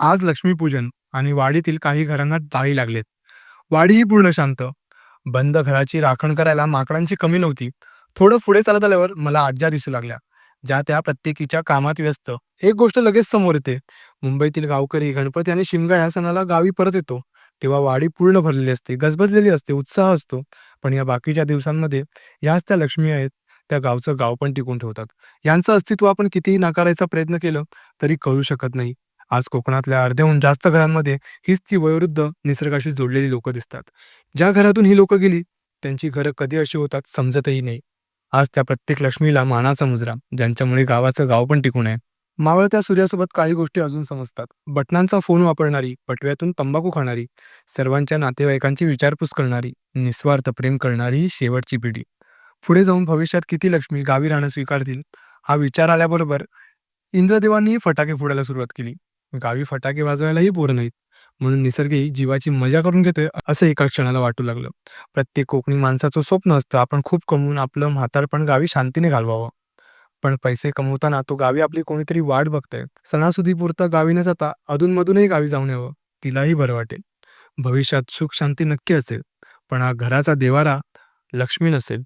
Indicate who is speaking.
Speaker 1: आज लक्ष्मीपूजन आणि वाडीतील काही घरांना टाळी लागलेत. वाडीही पूर्ण शांत. बंद घराची राखण करायला माकडांची कमी नव्हती. थोडं पुढे चालत आल्यावर मला आज्या दिसू लागल्या. ज्या त्या प्रत्येकीच्या कामात व्यस्त. एक गोष्ट लगेच समोर येते. मुंबईतील गावकरी गणपती आणि शिमगा या सणाला गावी परत येतो. तेव्हा वाडी पूर्ण भरलेली असते गजबजलेली असते उत्साह असतो. पण या बाकीच्या दिवसांमध्ये याच त्या लक्ष्मी आहेत त्या गावचं गाव पण टिकून ठेवतात. यांचं अस्तित्व आपण कितीही नाकारायचा प्रयत्न केलं तरी कळू शकत नाही. आज कोकणातल्या अर्ध्याहून जास्त घरांमध्ये हीच ती वयोवृद्ध निसर्गाशी जोडलेली लोक दिसतात. ज्या घरातून ही लोक गेली त्यांची घरं कधी अशी होतात समजतही नाही. आज त्या प्रत्येक लक्ष्मीला मानाचा मुजरा ज्यांच्यामुळे गावाचं गाव पण टिकून आहे. मावळत्या सूर्यासोबत काही गोष्टी अजून समजतात. बटनांचा फोन वापरणारी पटव्यातून तंबाखू खाणारी सर्वांच्या नातेवाईकांची विचारपूस करणारी निस्वार्थ प्रेम करणारी ही शेवटची पिढी. पुढे जाऊन भविष्यात किती लक्ष्मी गावी राहणं स्वीकारतील हा विचार आल्याबरोबर इंद्रदेवांनीही फटाके फोडायला सुरुवात केली. गावी फटाके वाजवायलाही पोरं नाहीत. म्हणून निसर्गही जीवाची मजा करून घेतोय असं एका क्षणाला वाटू लागलं. प्रत्येक कोकणी माणसाचं स्वप्न असतं आपण खूप कमवून आपलं म्हातारपण गावी शांतीने घालवावं. पण पैसे कमवताना तो गावी आपली कोणीतरी वाट बघताय. सणासुदीपुरता गावी न जाता अधूनमधूनही गावी जाऊन यावं तिलाही बरं वाटेल. भविष्यात सुख शांती नक्की असेल. पण हा घराचा देवारा लक्ष्मी नसेल.